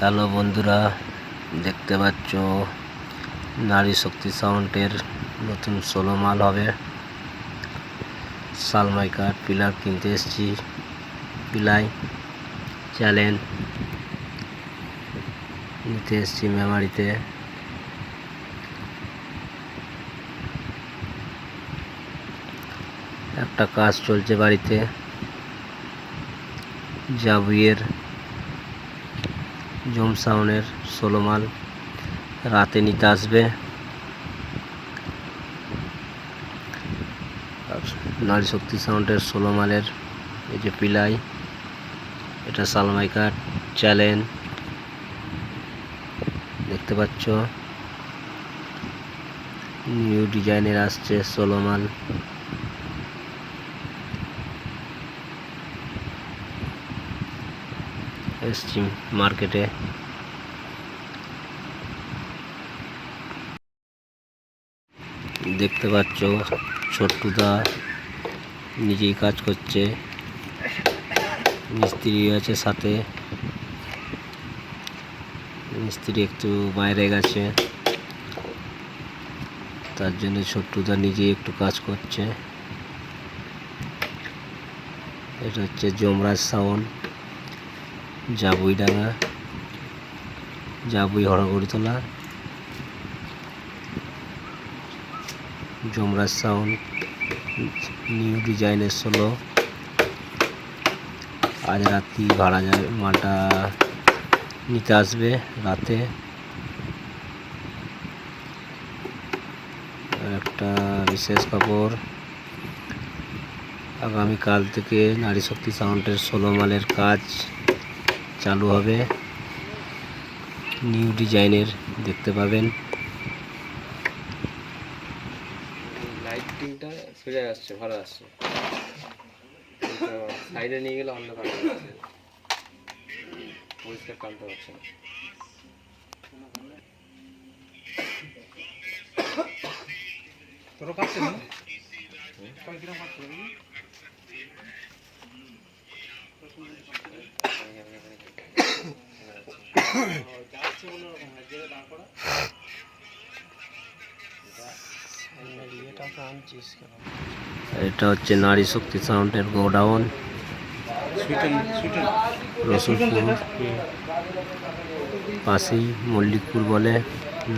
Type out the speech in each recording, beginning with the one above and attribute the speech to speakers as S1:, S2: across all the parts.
S1: Hello বন্ধুরা, দেখতে পাচ্ছ নারী শক্তি সাউন্ডের নতুন ষোলো মাল হবে। সালমাই কাঠ পিলার কিনতে এসেছি। পিলাই, চ্যালেঞ্জ। নিতে এসেছি মেমারিতে একটা কাজ চলছে বাড়িতে। জাবুইয়ের জম সাউনের ষোলো মাল রাতে নিতে আসবে। নারী শক্তি সাউন্ডের ষোলো মালের এই যে পিলাই, এটা সালমাই কাঠ চ্যালেঞ্জ। দেখতে পাচ্ছ? নিউ ডিজাইনের আসছে ষোলো এসছি মার্কেটে। দেখতে পাচ্ছ, ছোট্টুদা নিজেই কাজ করছে। মিস্ত্রি আছে সাথে। মিস্ত্রি একটু বাইরে গেছে। তার জন্য ছোট্টুদা নিজেই একটু কাজ করছে। এটা হচ্ছে যমরাজ সাউন্ড। জাবুই ডাঙ্গা জাবুই হরগড়িতলা যমরাজ সাউন্ড, নিউ ডিজাইনের ষোলো আজ রাত্রি ভাড়া যায়, মালটা নিতে আসবে রাতে। একটা বিশেষ খবর, আগামীকাল থেকে নারী শক্তি সাউন্ডের ষোলো মালের কাজ। চালু হবে। নিউ ডিজাইনের দেখতে পাবেন।
S2: লাইটিংটা সোজা আসছে ভালো আসছে। সাইডে নিয়ে গেলে অন্ধকার হয়ে পরিষ্কার টানতে পারছে না।
S3: তোর কাছে না কীরকম কাজ এটা
S1: হচ্ছে নারী শক্তি সাউন্ডের গোডাউন। রসুলপুর পাশেই মল্লিকপুর বলে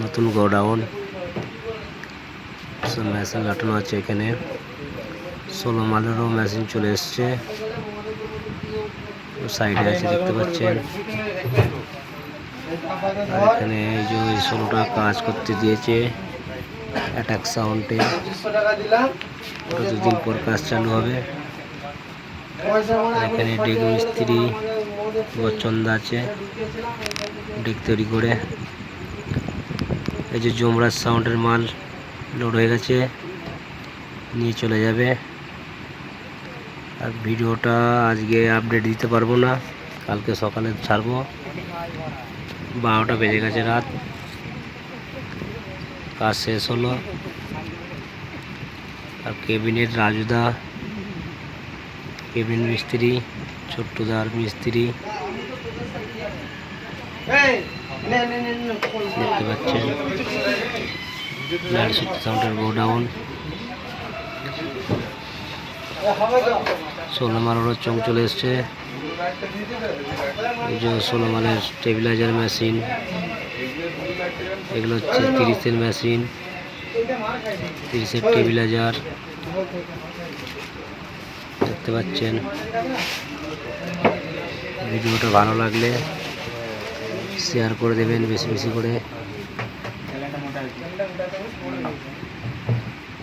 S1: নতুন গোডাউন। মেশিন লাটানো আছে এখানে। ষোলো মালেরও মেশিন চলে এসছে। সাইডে আছে দেখতে পাচ্ছেন। আর এখানে এই যে ওই ষোলোটা কাজ করতে দিয়েছে অ্যাটাক সাউন্ডে দুদিন পর কাজ চালু হবে? এখানে ডেক মিস্ত্রি বচ্চন্দা আছে ডেক তৈরি করে। এই যে যমরাজ সাউন্ডের মাল লোড হয়ে গেছে, নিয়ে চলে যাবে। আর ভিডিওটা আজকে আপডেট দিতে পারব না, কালকে সকালে ছাড়বো। বারোটা বেজে গেছে রাত। কাজ শেষ হলো। আর কেবিনেট রাজুদা কেবিন মিস্ত্রি ছোট্টদার মিস্ত্রি। দেখতে পাচ্ছেন নারী শক্তি সাউন্ডের গোডাউন। ষোলো মালেরও চং চলে এসছে। মালের স্টেবিলাইজার মেশিন, এগুলো হচ্ছে তিরিশের মেশিন, তিরিশের টেবিলাইজার দেখতে পাচ্ছেন। ভিডিওটা ভালো লাগলে শেয়ার করে দেবেন, বেশি বেশি করে।